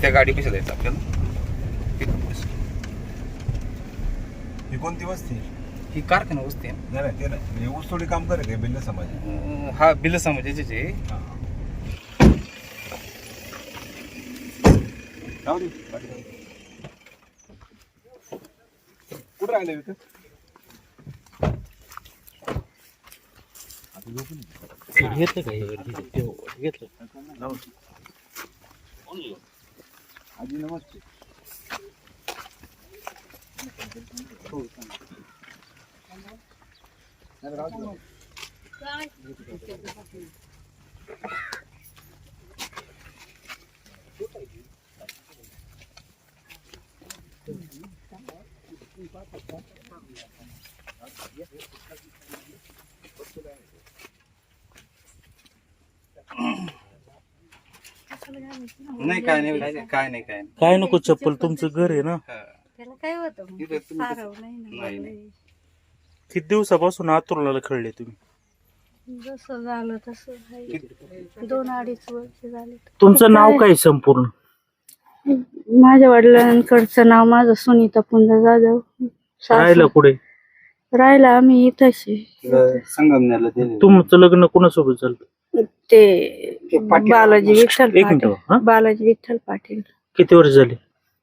त्या गाडी कशा द्यायचं आपल्याला? ही कोणती वस्ती? ही कारखाना वस्ती आहे नाही नाही ते नाही. हे ऊसतोडी काम करत आहे बिल्ल समाज. हा बिल समाजाचे आहे जाऊ दे गाडी जाऊ दे. कुठं राहिले विकत. घेतलं काय घेतलं. आजी नमस्ते नाही, राहू नाही काय नाही काय नाही काय नको चप्पल तुमचं घर आहे ना. त्याला काय होतं मग? इथं तुम्ही कसं- सारव नाही ना नाही, लागलंय. किती दिवसापासून आतुरला खेळले तुम्ही? जसं झालं तसं आहे. दोन अडीच वर्ष झाले. तुमचं नाव काय? संपूर्ण? माझ्या वडिलांकडचं नाव माझं सुनीता पुंजा जाधव. सासू- राहिला कुठे? राहिला आम्ही इथंच आहे. संगमनेरला तुमचं लग्न कोणासोबत झालं? ते बालाजी विठ्ठल एक मिनिट पाटील. हा? बालाजी विठ्ठल पाटील. किती वर्ष झाले?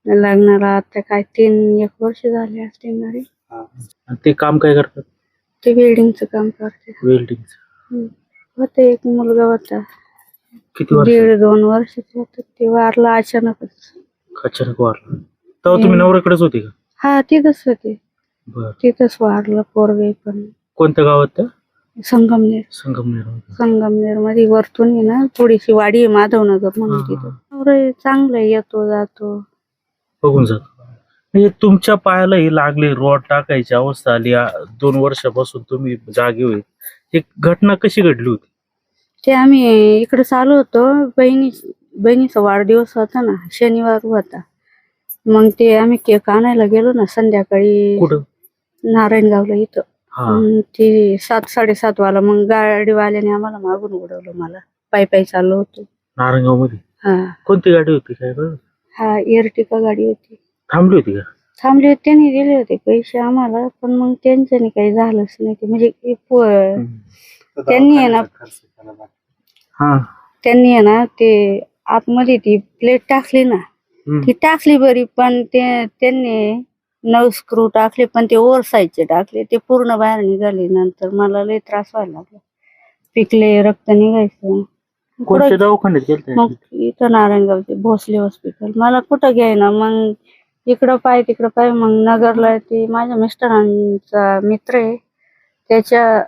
लग्नाला आता काय तीन एक वर्ष झाले असतील ना रे. आणि ते काम काय करतात? ते बिल्डिंगचं काम करते वेल्डिंग होते एक मुलगा होता. किती वर्ष? दीड दोन वर्षाचं होतं. ते वारला अचानकच. अचानक वारलं. तेव्हा तुम्ही नवऱ्याकडेच होते का? हा तिथंच होते. बर. तिथंच वारलं पोरगे पण. कोणत्या गावात त्या? संगमनेर. संगमनेर संगमनेरमध्ये वरतून आहे ना थोडीशी वाडी आहे माधवनगर म्हणून हा, तिथं. चांगलं येतो जातो. बघून जातो म्हणजे तुमच्या पायाला ही लागली रॉड टाकायची अवस्था आली. आ- दोन वर्षापासून तुम्ही जागे होईल ही घटना कशी घडली होती? ते आम्ही इकडे चालू होतो. बहिणी बहिणीचा वाढदिवस होता ना शनिवार होता. मग ते आम्ही केक आणायला गेलो ना संध्याकाळी कुठं? नारायणगावला इथं. हा मग ते सात साडेसात वाला मग गाडीवाल्याने आम्हाला मागून उडवलं मला. पायी पायी चाललो होतो. नारायणगावमध्ये हा. कोणती गाडी होती काय बरं? हा एअरटिका गाडी होती. थांबली होती का? थांबले होते, त्यांनी दिले होते पैसे आम्हाला पण मग त्यांच्याने काही झालंच नाही ते. म्हणजे ते पो- त्यांनी आहे ना हा. त्यांनी आहे ना ते आतमध्ये ती प्लेट टाकली ना. हम्म. ती टाकली बरी पण ते त्यांनी नऊ स्क्रू टाकले पण ते ओव्हर साईजचे टाकले. ते पूर्ण बाहेर निघाले नंतर मला लय त्रास व्हायला लागला. पिकले रक्त निघायचं. कोणत्या दवाखान्यात गेलते? मग इथं नारायणगावचे भोसले हॉस्पिटल मला कुठं घ्यायना? मग इकडं पाय तिकडं पाय. मग नगरला ते माझ्या मिस्टरांचा मित्र आहे. त्याच्या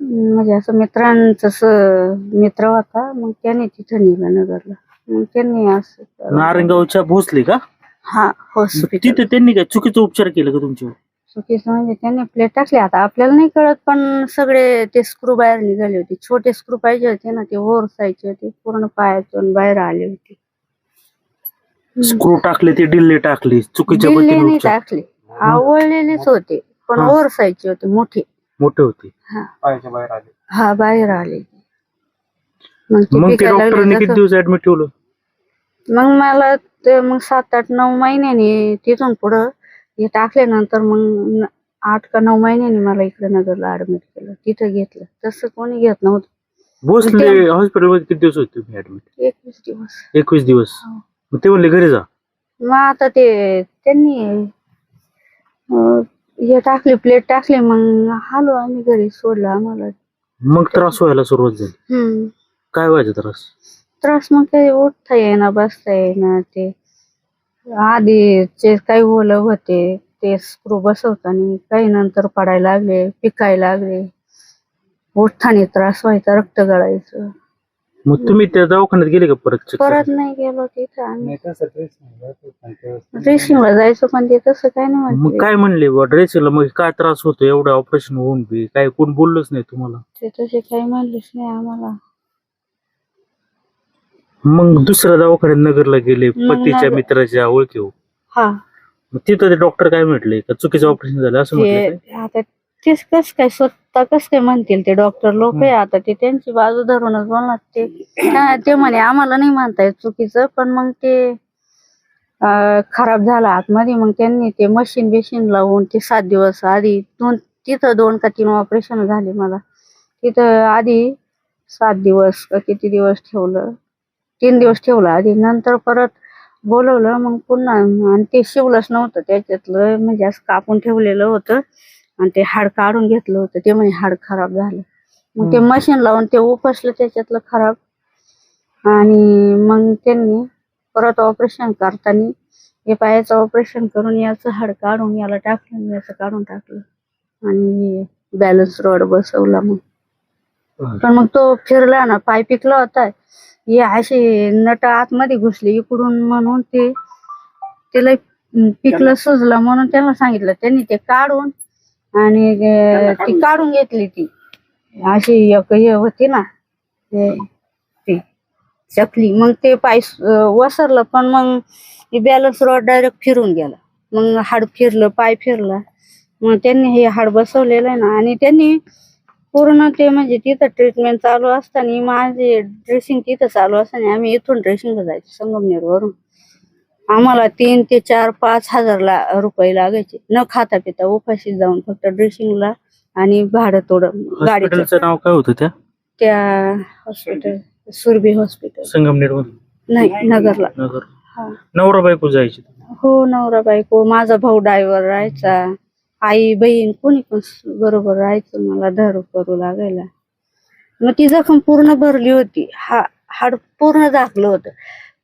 अं, म्हणजे असं मित्रांचा स- मित्र होता. मग त्याने तिथं नेलं नगरला. मग त्यांनी असं नारायणगावच्या भोसले का? हा हॉस्पिटल तिथे त्यांनी काय चुकीचा उपचार केला का तुमच्यावर? चुकीचं म्हणजे त्यांनी प्लेट टाकली. आता आपल्याला नाही कळत पण सगळे ते स्क्रू बाहेर निघाले होते. छोटे स्क्रू पाहिजे होते ना ते ओव्हर साईजचे होते पूर्ण पायातून बाहेर आले होते. स्क्रू टाकले ते डिल्ले टाकले चुकीच्या दिल्ली पद्धतीने नाही उपचार. टाकले. आवळलेलेच होते पण हा. साईजचे होते मोठे. मोठे होते. हा. पायाच्या बाहेर आले. हा बाहेर आले. मग ते मग ते पिकायला लागले डॉक्टरांनी किती जसं- दिवस ऍडमिट ठेवलं? मग मला ते मग सात आठ नऊ महिन्यानी तिथून पुढं हे टाकल्यानंतर मग आठ का नऊ महिन्यानी मला इकडे नगरला ऍडमिट केलं. तिथं घेतलं. तसं कोणी घेत नव्हतं. भोसले हॉस्पिटलमध्ये किती दिवस होते तुम्ही ऍडमिट एकवीस दिवस. एकवीस दिवस. हो. मग ते म्हणले घरी जा. मग आता ते त्यांनी अं, हे टाकले प्लेट टाकले मग आलो आम्ही घरी सोडलं आम्हाला. मग त्रास व्हायला सुरुवात झाली. हम्म. काय व्हायचा त्रास? त्रास मग काही उठता येईना बसता येईना ते आधीचे काही ओलं होते ते स्क्रू बसवताना काही नंतर पडायला लागले पिकायला लागले. उठताना त्रास व्हायचा रक्त गळायचं. मग तुम्ही त्या दवाखान्यात गेले का परत check परत करायला? नाही गेलो तिथं आम्ही. ड्रेसिंगला जायचो पण ते तसं काय नाही मग म्हणते काय म्हणले बुवा ड्रेसला मग काय त्रास होतो एवढं ऑपरेशन होऊन बी काय कोण बोललंच नाही तुम्हाला? ते तसे काही म्हणलेच नाही आम्हाला. मग दुसऱ्या दवाखान्यात नगरला गेले मग पतीच्या नगर- मित्राच्या ओळखी हो. हा. तिथं ते डॉक्टर काय म्हटले? का चुकीचं ऑपरेशन झालं असं म्हटलं ते आता तेच कस काय स्वतः कस काय म्हणतील ते डॉक्टर लोक आहे आता ते त्यांची बाजू धरूनच बोलणार. ते हा, ते म्हणे आम्हाला नाही म्हणता येत चुकीचं पण मग ते अं, खराब झाला आतमध्ये मग त्यांनी ते मशीन बिशीन लावून ते सात दिवस आधी दोन तिथं दोन का तीन ऑपरेशन झाले मला. तिथं आधी सात दिवस का किती दिवस ठेवलं तीन दिवस ठेवलं. आधी नंतर परत बोलवलं मग पुन्हा आणि ते शिवलंच नव्हतं. त्याच्यातलं म्हणजे असं कापून ठेवलेलं होतं आणि ते हाड काढून घेतलं होतं. ते म्हणजे हाड खराब झालं. मग ते मशीन लावून ते उपसलं त्याच्यातलं खराब. आणि मग त्यांनी परत ऑपरेशन करताना हे पायाचं ऑपरेशन करून याचं हाड काढून याला टाकलं याचं काढून टाकलं. आणि बॅलन्स रॉड बसवला मग. पण मग तो फिरला ना पाय पिकला होता. हे असे नट आतमध्ये घुसले इकडून म्हणून ते त्याला पिकलं सुजलं म्हणून त्यांना सांगितलं. त्यांनी ते काढून आणि ते- काढून घेतली ती. अशी एक हे होती ना ते चकली. मग ते पाय वसरलं पण मग बॅलन्स रॉड डायरेक्ट फिरून गेला. मग हाड फिरलं पाय फिरला. मग त्यांनी हे हाड बसवलेलं आहे ना आणि त्यांनी पूर्ण ते म्हणजे तिथं ट्रीटमेंट चालू असताना माझे ड्रेसिंग तिथं चालू असताना आम्ही इथून ड्रेसिंगला जायचो संगमनेर वरून. आम्हाला तीन ते चार पाच हजार ला रुपये लागायचे. न खाता पिता उपाशी जाऊन फक्त ड्रेसिंगला आणि भाडं थोडं गाडीचं. नाव काय होतं त्या? त्या हॉस्पिटल सुरभी हॉस्पिटल. संगमनेर नाही नगरला. नगर. नवरा बायको जायची. हो नवरा बायको. माझा भाऊ ड्रायव्हर राहायचा. आई बहीण कोणी पण बरोबर राहायचं मला धरू करू लागायला. मग ती जखम पूर्ण भरली होती. हा हाड पूर्ण झाकलं होतं.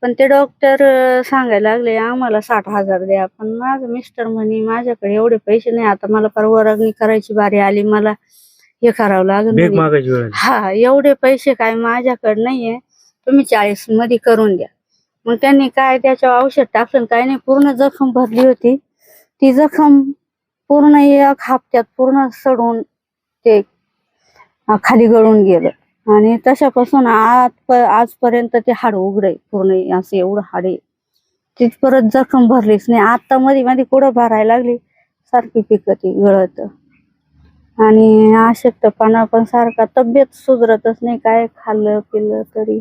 पण ते डॉक्टर सांगायला लागले आम्हाला साठ हजार द्या पण माझं मिस्टर म्हणे माझ्याकडे एवढे पैसे नाही. आता मला परवानगी करायची बारी आली. मला हे करावं लागेल. हा एवढे पैसे काय माझ्याकडे नाहीये. तुम्ही चाळीसमध्ये करून द्या. मग त्यांनी काय त्याच्यावर औषध टाकलं काय नाही पूर्ण जखम भरली होती. ती जखम पूर्ण एक हप्त्यात पूर्ण सडून ते खाली गळून गेलं. आणि तशापासून आज आजपर्यंत ते हाड उघडे पूर्ण असं एवढं हाड ती परत जखम भरलीच नाही. आता मध्ये मध्ये कुठं भरायला लागली? सारखी पिकती गळत. आणि अशक्तपणा पण सारखा तब्येत सुधरतच नाही. काय खाल्लं पिल्लं तरी.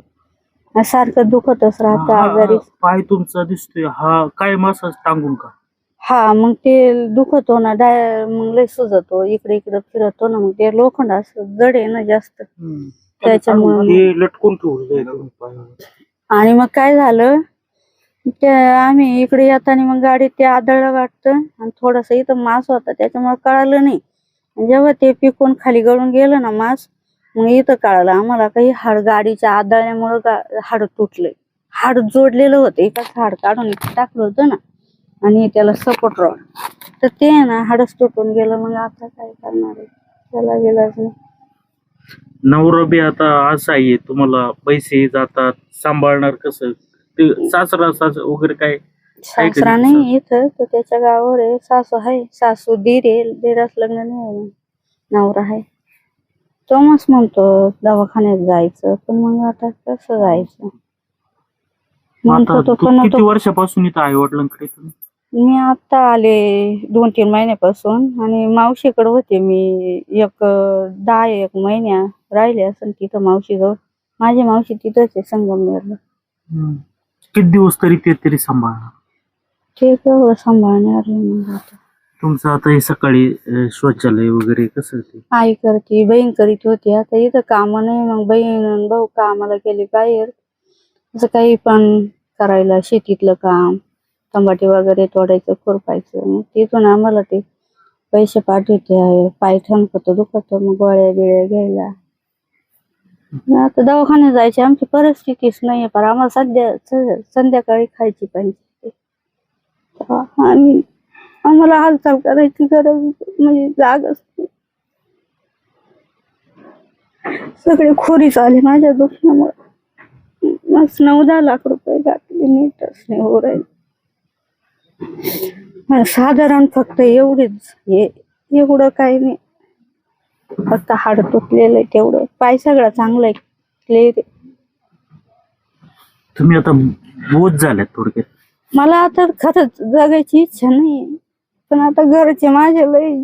सारखं दुखतच राहतं आजारी पाय तुमचा दिसतोय. हा काय मसाज टांगून का? हा मग ते दुखतो ना डाय मग लय सुजतो इकडे इकडे फिरतो ना मग ते लोखंड असं जड आहे ना जास्त. त्याच्यामुळे हे लटकून ठेवलं पायावर. आणि मग काय झालं? ते आम्ही इकडे येताना मग गाडीत ते आदळलं वाटतं आणि थोडस इथं मास होता त्याच्यामुळे कळालं नाही. आणि जेव्हा ते पिकून खाली गळून गेलं ना मास मग इथं कळालं आम्हाला काही हाड गाडीच्या आदळल्यामुळं गा- हाड तुटलंय. हाड जोडलेलं होतं एकाच हाड काढून टाकलं होतं ना. आणि त्याला सपोर्ट रॉड तर ते आहे ना हाडच तुटून गेलं मग आता काय करणार आहे? त्याला गेलाच नाही. नवरा बी आता असं आहे तुम्हाला पैसे जातात सांभाळणार कसं? ते सासरा सास वगैरे काय? सासरा नाही इथं तो त्याच्या गावावर आहे. सासू आहे. सासू दीर आहे. दीरास लग्न नाही आहे. नवरा आहे. तो मस्त म्हणतो दवाखान्यात जायचं. पण मग आता कसं जायचं? म्हणतो तो पण किती वर्षापासून इथं आई वडिलांकडे तुम्ही? मी आता आले दोन तीन महिन्यापासून आणि मावशीकडे होते मी. एक दहा एक महिन्या राहिले असं तिथं मावशीजवळ. माझी मावशी तिथंच आहे संगमनेरला. किती दिवस तरी ते तरी सांभाळणार? ते केवढं सांभाळणार मग आता. तुमचं आता हे सकाळी अं, शौचालय वगैरे कसं ते? आई करते बहीण करीत होती. आता इथं काम नाही मग बहीण आणि भाऊ कामाला गेले बाहेर. असं काही पण करायला शेतीतलं काम. टमाटे वगैरे तोडायचं खुरपायचं. मग तिथून आम्हाला ते पैसे पाठवते आहे. पाय ठणकत दुखत मग गोळ्या बिळ्या घ्यायला. आता दवाखान्यात जायची आमची परिस्थितीच नाहीये पण आम्हाला सध्या स- संध्याकाळी खायची पाहिजे. आम्ही आम्हाला हालचाल करायची गरज म्हणजे जागच नाही. सगळे खोरीच आले माझ्या दुखण्यामुळे. मस्त नऊ दहा लाख रुपये घातले नीटच नाही हो राहिले. साधारण फक्त एवढेच. हे एवढं काही नाही. फक्त हाड तुटलेलं आहे तेवढं. पाय सगळा चांगला आहे. क्लिअर तुम्ही आता बोध झाल्यात थोडक्यात. मला आता खरंच जगायची इच्छा नाही. पण आता घरचे माझे लय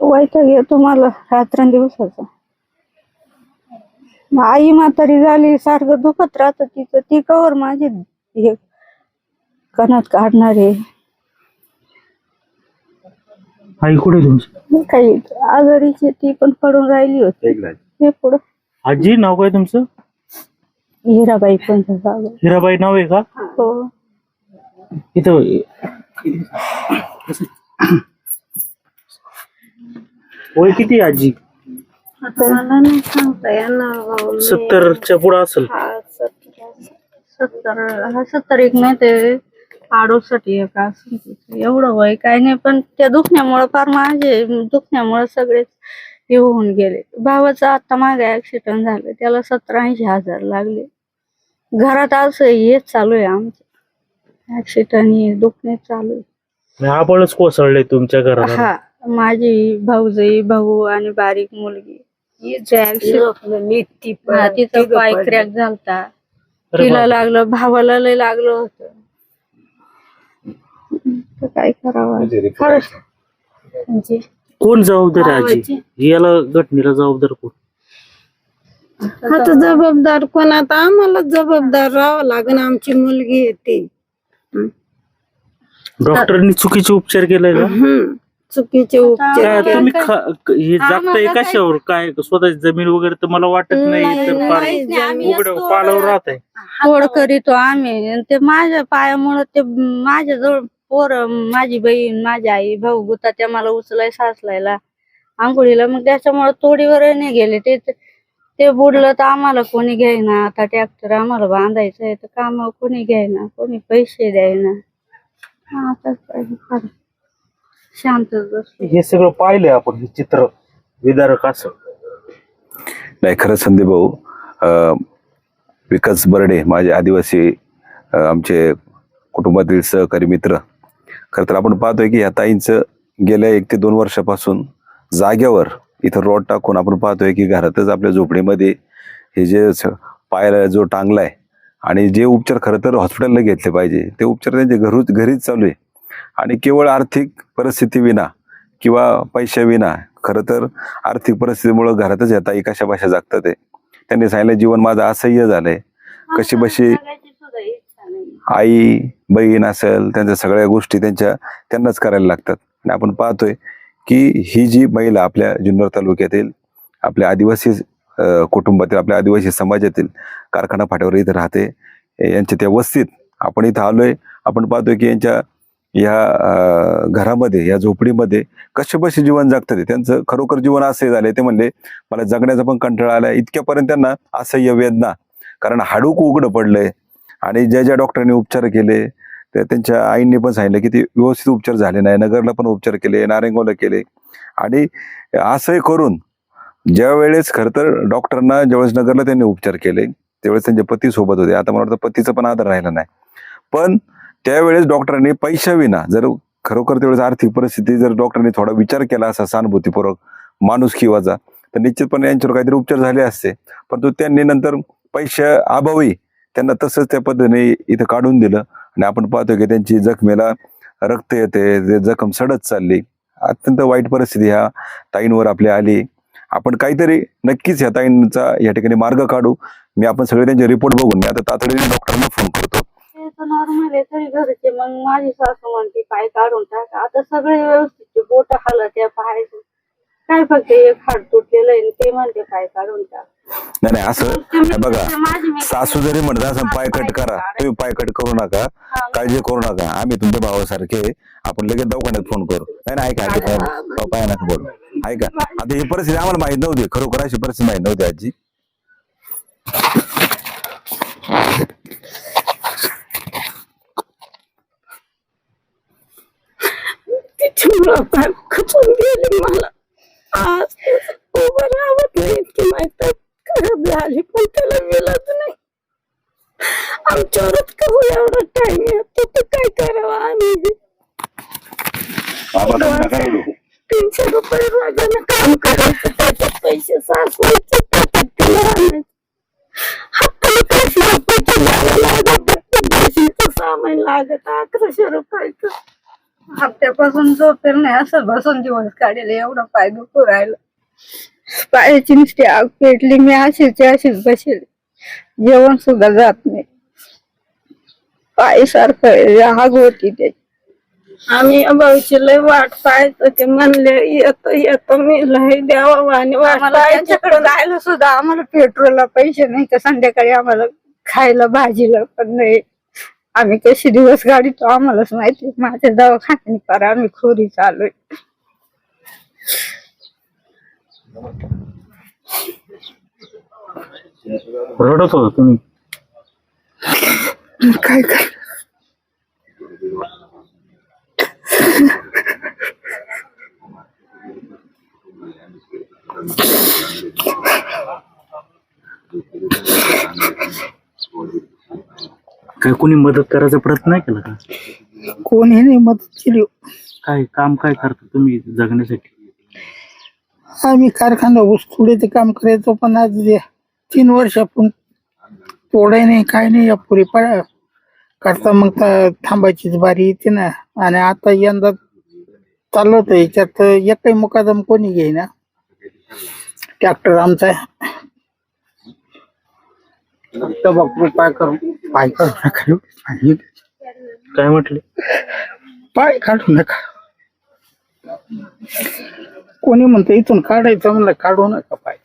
वैताग येतो मला रात्रंदिवसाचा. आई म्हातारी झाली सारखं दुखत राहत तिचं. ती कवर माझी हे कणात काढणारे. आई कुठे तुमची? काही आजारीची ती पण पडून राहिली होती. एक हे पुढं. आजी नाव काय तुमचं? हिराबाई पण झालं हिराबाई नाव आहे का? हो. इथं वय किती आहे आजी? आता मला नाही सांगता येणार सत्तरच्या पुढे असेल. हा सत्तर सत्तर हा सत्तर एक नाही ते. अडुसष्ट एक असं. एवढं वय काय नाही पण त्या दुखण्यामुळं फार माझे दुखण्यामुळं सगळेच हे होऊन गेले. भावाचा आता मागे ऍक्सिडेंट झालं त्याला सत्तर ऐंशी हजार लागले. घरात असं हेच चालू आहे आमचं. ऍक्सिडेंट हे दुखणे चालू आहे. आबळच कोसळले तुमच्या घरात? हा माझी भाऊजाई भाऊ आणि बारीक मुलगी. हिचं हा, तिचा पाय क्रॅक झालता. तिला. लागलं भावाला लय लागलं होतं. तर काय करावं? म्हणजे खरंच म्हणजे कोण जबाबदार आहे. आजी? याला घटनेला जबाबदार कोण? आता जबाबदार कोण? आता आम्हाला जबाबदार राहावं लागेल. आमची मुलगी येते डॉक्टरांनी चुकीचे उपचार केले का? चुकीचे उपचार काय केले. तुम्ही खा- क- हे जगताय आम्हाला कशावर? काय स्वतःची जमीन वगैरे तर मला वाटत नाही नाही, तर नाही, फार नाही, नाही, आम्ही असतो- पालावर राहत आहे तोड करीतो आम्ही. आणि ते माझ्या पायामुळं ते माझ्या जवळ पोर माझी बहीण माझी आई भाऊ गुता त्या मला उचलाय साचलायला. आंघोळीला मग त्याच्यामुळे तोडीवर नाही गेले. ते ते बुडलं तर आम्हाला कोणी घ्यायना. आता ट्रॅक्टर आम्हाला बांधायचं आहे तर काम कोणी घ्यायना? कोणी पैसे द्यायना? हा, आता बसलो. हे सगळं पाहिलंय आपण हे चित्र. विदारक असं. नाही खरं संदीप भाऊ अं, विकास बर्डे माझे आदिवासी आमचे कुटुंबातील सहकारी मित्र खरं तर आपण पाहतोय की ह्या ताईंचं गेल्या एक ते दोन वर्षापासून जाग्यावर इथं रोड टाकून आपण पाहतोय की घरातच आपल्या झोपडीमध्ये हे जे पायाला जो टांगलाय आणि जे उपचार खरं तर हॉस्पिटलला घेतले पाहिजे ते उपचार त्यांचे घरू घरीच चालू आहे. आणि केवळ आर्थिक परिस्थिती विना किंवा पैशाविना खरं तर आर्थिक परिस्थितीमुळं घरातच येता कशा भाषा जागतात ते त्यांनी सांगितलं जीवन माझं असह्य झालंय. कशी बशी जगायची सुद्धा इच्छा नाही आई बहीण असेल त्यांच्या सगळ्या गोष्टी त्यांच्या त्यांनाच करायला लागतात. आणि आपण पाहतोय की ही जी महिला आपल्या जुन्नर तालुक्यातील आपल्या आदिवासी कुटुंबातील आपल्या आदिवासी समाजातील कारखाना फाट्यावर इथं राहते यांच्या त्या वस्तीत आपण इथं आलोय. आपण पाहतोय की यांच्या या घरामध्ये या झोपडीमध्ये कशेबसे जीवन जगतात. ते. त्यांचं खरोखर जीवन असे झालंय. ते म्हणले मला जगण्याचा पण कंटाळा आला इतक्यापर्यंत त्यांना असह्य वेदना. कारण हाडूक उघडं पडलंय. आणि ज्या ज्या डॉक्टरांनी उपचार केले त्या त्यांच्या आईंनी पण सांगितलं की ते व्यवस्थित उपचार झाले नाही. नगरला पण उपचार केले नारायणगावला केले. आणि असंही करून ज्या वेळेस खरं तर डॉक्टरांना ज्यावेळेस नगरला त्यांनी उपचार केले त्यावेळेस त्यांचे पती सोबत होते. आता मला वाटतं पतीचा पण आधार राहिला नाही. पण त्यावेळेस डॉक्टरांनी पैशाविना जर खरोखर त्यावेळेस आर्थिक परिस्थिती जर डॉक्टरांनी थोडा विचार केला असा सहानुभूतीपूर्वक माणूस किंवाचा तर निश्चितपणे यांच्यावर काहीतरी उपचार झाले असते. परंतु त्यांनी नंतर पैशा अभावी त्यांना तसंच त्या पद्धतीने इथं काढून दिलं. आणि आपण पाहतो की त्यांची जखमेला रक्त येते ते जखम सडत चालली. अत्यंत वाईट परिस्थिती ह्या ताईंवर आपली आली. आपण काहीतरी नक्कीच ह्या ताईंचा या ठिकाणी मार्ग काढू. मी आपण सगळे त्यांचे रिपोर्ट बघून मी आता तातडीने डॉक्टरांना फोन करतो. नॉर्मल आहे तरी घरचे मग माझी सासू म्हणते पाय काढून टाक. आता सगळे व्यवस्थित बोट हालत या पाहायचं काय फक्त एक हाड तुटलेलं आहे आणि ते म्हणते पाय काढून टाक. नाही नाही असं हे बघा सासू जरी म्हणत असं पाय कट करा तुम्ही पाय कट करू नका काळजी करू नका आम्ही तुमच्या भावासारखे आपण लगेच दवाखान्यात फोन करू. नाही ऐका ऐका पाय पाय नका बोलू ऐका. आता ही परिस्थिती आम्हाला माहीत नव्हती खरोखर अशी परिस्थिती माहीत नव्हती आजी. पाय खचून गेले मला. आज उभं राहत नाही इतकी माहिती खराब झाली पण त्याला वेळच नाही. आमच्यावरच कहू एवढा टाइम येतो तर काय करावं आम्ही? तीनशे रुपये रोजानं काम करायचं. त्याच्यात पैसे सासवायचे त्याच्यात तिला आणायचं हाताला पैसे रुपयाचे भाजीचं सामान लागत अकराशे रुपयाचं. हप्त्यापासून झोपेल नाही असं बसून दिवस काढले एवढं पाय दुखू राहिलं. पायाची नुसती आग पेटली मी अशीच अशीच बसेल. जेवण सुद्धा जात नाही. पाय सारखं आग होती त्याची. आम्ही भाऊची लय वाट पाहायचं ते म्हणले येतो येतो मी लय द्यावा आणि त्यांच्याकडे जायला सुद्धा आम्हाला पेट्रोलला पैसे नाही तर संध्याकाळी आम्हाला खायला भाजीला पण नाही. आम्ही कशी दिवस गाडीतो आम्हालाच माहिती माझ्या दवाखान्याने पर आम्ही खोरी चालूय रडत होता तुम्ही. काय काय काय कोणी मदत करायचा प्रयत्न नाही केला का? कोणी नाही मदत केली. काय काम काय करता तुम्ही जगण्यासाठी? आम्ही कारखाना ऊस तोडीचं काम करायचो पण आज जे तीन वर्षापून तोडाय नाही काय नाही या पुरी पडा करता मग ता- थांबायचीच बारी येते ना. आणि आता यंदा चाललो होतं याच्यात एकही मुकादम कोणी घेईना. ट्रॅक्टर आमचा पाय करू नका काय म्हटले? पाय काढू नका. कोणी म्हणतं इथून काढायचं म्हणलं काढू नका पाय.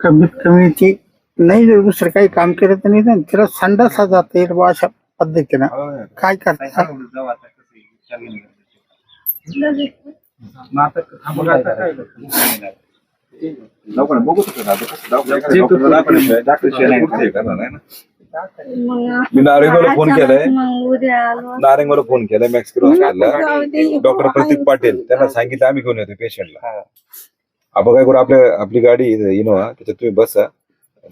कमीत कमी ती नाही जर दुसरं काही काम केलं तर नाही ना, तिला संडासा जाता येईल अशा पद्धतीनं. काय करता? मी नारेगावला फोन केलाय मग उद्या आलो फोन केलाय मॅक्स डॉक्टर प्रतीक पाटील त्यांना सांगितलं आम्ही घेऊन येतो पेशंटला आपण काय करू आपल्या आपली गाडी इनोवा त्याच्यात तुम्ही बसा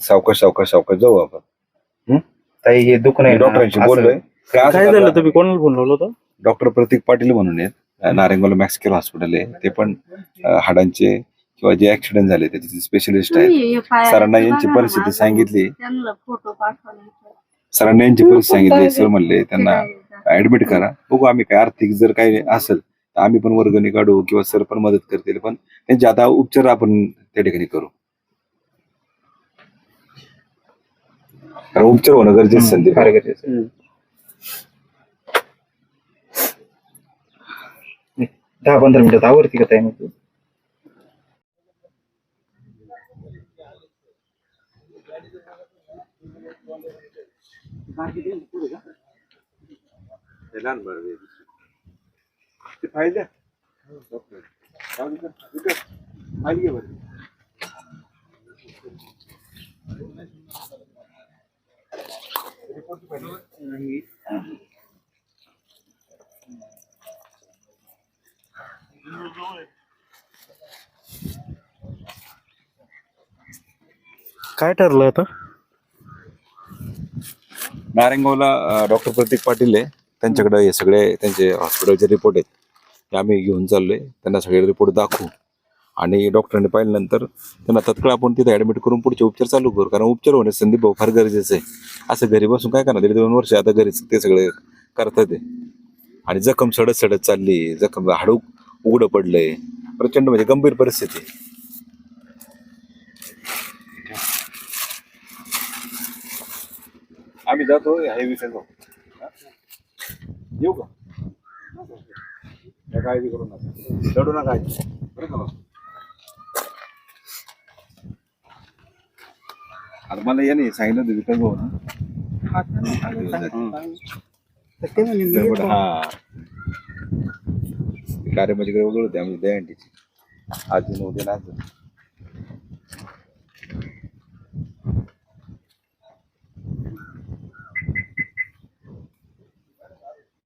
सावकाश सावकाश सावकाश जाऊ आपण ताई हे दुख नाही डॉक्टरांशी बोललोय काय झालं तुम्ही कोणाला फोन लावलं होता डॉक्टर प्रतीक पाटील म्हणून आहेत. नारेंगावला मॅक्स केअर हॉस्पिटल आहे. ते पण हाडांचे किंवा जे ऍक्सिडेंट झाले त्याचे स्पेशलिस्ट आहेत. सरांना यांची परिस्थिती सांगितली. त्यांना फोटो पाठवले सरांना यांची परिस्थिती सांगितली. सर म्हणले त्यांना ऍडमिट करा. बघू आम्ही काय आर्थिक जर काही असेल तर आम्ही पण वर्गणी काढू किंवा सर पण मदत करतील. पण त्यांचे आता उपचार आपण त्या ठिकाणी करू. कारण उपचार होणं गरजेचं आहे संदीप. फार गरजेचं आहे. दहा पंधरा मिनिटात आवडती का ताई मग तू? काय ठरलं आता? नारायणगावला डॉक्टर प्रतीक पाटील आहे. त्यांच्याकडे हे सगळे त्यांचे हॉस्पिटलचे रिपोर्ट आहेत. ते आम्ही घेऊन चाललोय. त्यांना सगळे रिपोर्ट दाखवू. आणि डॉक्टरांनी पाहिल्यानंतर त्यांना तत्काळ आपण तिथे ऍडमिट करून पुढचे उपचार चालू करू. कारण उपचार होण्यास संधी भाऊ फार गरजेचं आहे. असं घरी बसून काय करणार? दीड दोन वर्ष आता घरीच ते सगळे करतात आणि जखम सडत सडत चालली. जखम हाडूक उघडं पडलंय प्रचंड म्हणजे गंभीर परिस्थिती. आम्ही जातो हे विषय जाऊ येऊ का काळजी करू नका लढू नका. बरं का? आता मला याने सांगितलं होतं विठ्ठल भाऊ ना. हा कार्य म्हणजे वगैरे होते आम्ही दहीहंडीची आज उद्या ना